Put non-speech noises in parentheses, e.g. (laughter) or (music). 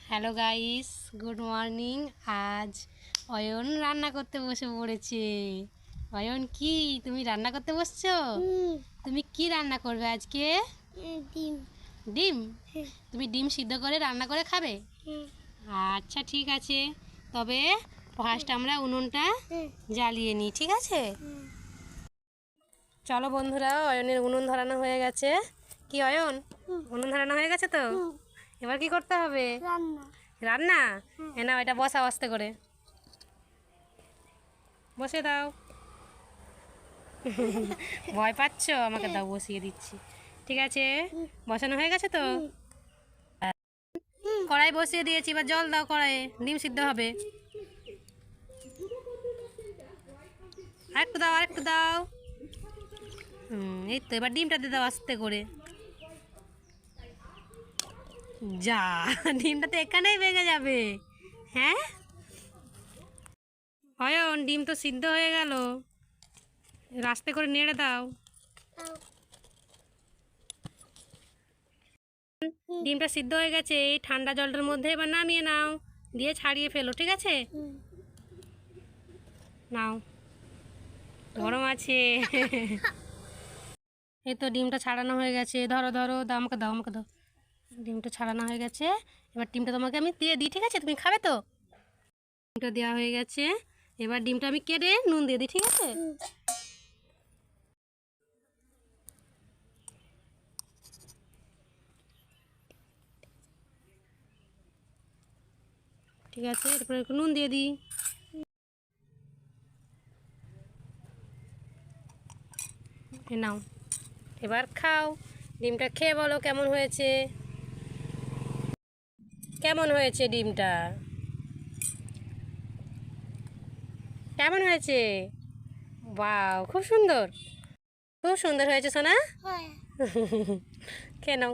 Hello guys good morning আজ অয়ন রান্না করতে বসে পড়েছে। অয়ন কি? তুমি রান্না করতে বসছো? তুমি কি রান্না করবে আজকে? ডিম। ডিম? তুমি ডিম সিদ্ধ করে রান্না করে খাবে? আচ্ছা ঠিক আছে। তবে ফার্স্ট আমরা উনুনটা জ্বালিয়ে নিই ঠিক আছে। চলো বন্ধুরা অয়নের উনুন ধরানো হয়ে গেছে। কি অয়ন? উনুন ধরানো হয়ে গেছে তো? এবার কি করতে হবে? রান্না। রান্না? হুম। এ নাও এটা বসা আস্তে করে। বসে দাও। (laughs) ভয় পাচ্ছ? আমাকে দাও বসিয়ে দিচ্ছি। ঠিক আছে? বসানো হয়ে গেছে তো? কড়াই বসিয়ে দিয়েছি এবার জল দাও কড়াইয়ে। ডিম সিদ্ধ হবে। আরেকটু দাও আরেকটু দাও। এই তো, এবার ডিমটা দিয়ে দাও আস্তে করে। যা, ডিমটা তো এখানেই ভেঙে যাবে। হ্যাঁ? অয়ন, ডিম তো সিদ্ধ হয়ে গেল। রাস্তে করে নেড়ে দাও। ডিমটা সিদ্ধ হয়ে গেছে, এই ঠান্ডা জলটার মধ্যে এবার নামিয়ে নাও, দিয়ে ছাড়িয়ে ফেলো, ঠিক আছে? নাও। গরম আছে। এই তো ডিমটা ছাড়ানো হয়ে গেছে। ধরো ধরো, দাও, আমাকে দাও আমাকে দাও। ডিমটা ছাড়ানো হয়ে গেছে। এবার ডিমটা তোমাকে আমি দিয়ে দিই, ঠিক আছে? তুমি খাবে তো? ডিমটা দেওয়া হয়ে গেছে। এবার ডিমটা আমি কেটে নুন দিয়ে দিই, ঠিক আছে? ঠিক আছে, এরপরে একটু নুন দিয়ে দিই। নাও। এবার খাও। ডিমটা খেয়ে বলো কেমন হয়েছে? কেমন হয়েছে ডিমটা? কেমন হয়েছে? বাও খুব সুন্দর। খুব সুন্দর হয়েছে সোনা? হয়। (laughs) খেয়ে নাও।